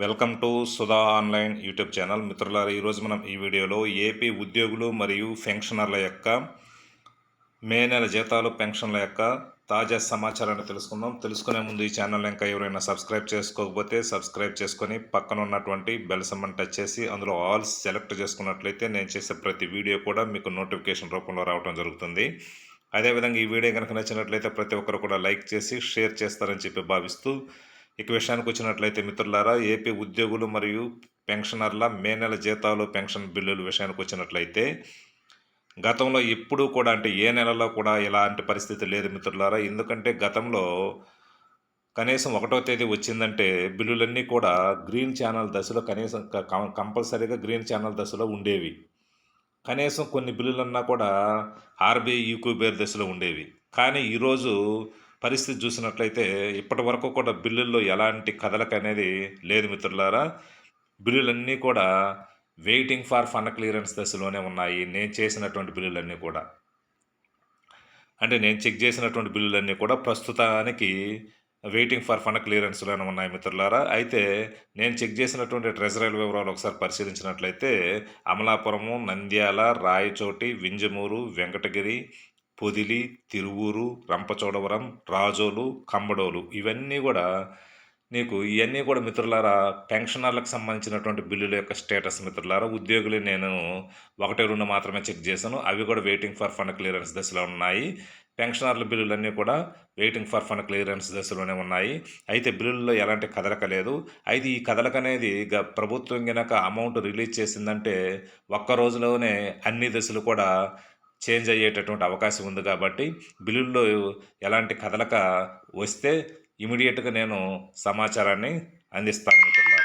Welcome to Sudha online YouTube channel. మిత్రులారా ఈరోజు మనం ఈ వీడియోలో ఏపీ ఉద్యోగులు మరియు పెన్షనర్ల యొక్క మే నెల జీతాలు పెన్షన్ల యొక్క తాజా సమాచారాన్ని తెలుసుకుందాం. తెలుసుకునే ముందు ఈ ఛానల్ ఇంకా ఎవరైనా సబ్స్క్రైబ్ చేసుకోకపోతే సబ్స్క్రైబ్ చేసుకొని పక్కన ఉన్నటువంటి బెల్ సమ్మన్ టచ్ చేసి అందులో ఆల్ సెలెక్ట్ చేసుకున్నట్లయితే నేను చేసే ప్రతి వీడియో కూడా మీకు నోటిఫికేషన్ రూపంలో రావడం జరుగుతుంది. అదేవిధంగా ఈ వీడియో కనుక నచ్చినట్లయితే ప్రతి ఒక్కరు కూడా లైక్ చేసి షేర్ చేస్తారని చెప్పి భావిస్తూ ఇక విషయానికి వచ్చినట్లయితే మిత్రులారా ఏపీ ఉద్యోగులు మరియు పెన్షనర్ల మే నెల జీతాలు పెన్షన్ బిల్లుల విషయానికి వచ్చినట్లయితే గతంలో ఎప్పుడూ కూడా అంటే ఏ నెలలో కూడా ఇలాంటి పరిస్థితి లేదు మిత్రులారా. ఎందుకంటే గతంలో కనీసం ఒకటో తేదీ వచ్చిందంటే బిల్లులన్నీ కూడా గ్రీన్ ఛానల్ దశలో కనీసం కం- కంపల్సరీగా గ్రీన్ ఛానల్ దశలో ఉండేవి. కనీసం కొన్ని బిల్లులన్నా కూడా ఆర్బీఐ యూకూబేర్ దశలో ఉండేవి. కానీ ఈరోజు పరిస్థితి చూసినట్లయితే ఇప్పటి వరకు కూడా బిల్లుల్లో ఎలాంటి కదలక అనేది లేదు మిత్రులారా. బిల్లులన్నీ కూడా వెయిటింగ్ ఫర్ ఫండ్ క్లియరెన్స్ దశలోనే ఉన్నాయి. నేను చేసినటువంటి బిల్లులన్నీ కూడా. అంటే నేను చెక్ చేసినటువంటి బిల్లులన్నీ కూడా ప్రస్తుతానికి వెయిటింగ్ ఫర్ ఫండ్ క్లియరెన్స్లోనే ఉన్నాయి మిత్రులారా. అయితే నేను చెక్ చేసినటువంటి ట్రెజరీల వివరాలు ఒకసారి పరిశీలించినట్లయితే అమలాపురము నంద్యాల రాయచోటి వింజమూరు వెంకటగిరి పొదిలి తిరువూరు రంపచోడవరం రాజోలు కంబడోలు ఇవన్నీ కూడా నీకు ఇవన్నీ కూడా మిత్రులారా పెన్షనర్లకు సంబంధించినటువంటి బిల్లుల యొక్క స్టేటస్ మిత్రులారా ఉద్యోగులు నేను ఒకటే రెండు మాత్రమే చెక్ చేశాను. అవి కూడా వెయిటింగ్ ఫర్ ఫండ్ క్లియరెన్స్ దశలో ఉన్నాయి. పెన్షనర్ల బిల్లులన్నీ కూడా వెయిటింగ్ ఫర్ ఫండ్ క్లియరెన్స్ దశలోనే ఉన్నాయి. అయితే బిల్లుల్లో ఎలాంటి కదలక లేదు. అయితే ఈ కదలక అనేది గ ప్రభుత్వం కనుక అమౌంట్ రిలీజ్ చేసిందంటే ఒక్క రోజులోనే అన్ని దశలు కూడా చేంజ్ అయ్యేటటువంటి అవకాశం ఉంది కాబట్టి బిల్లుల్లో ఎలాంటి కదలక వస్తే ఇమీడియట్గా నేను సమాచారాన్ని అందిస్తాను మిత్రులారా.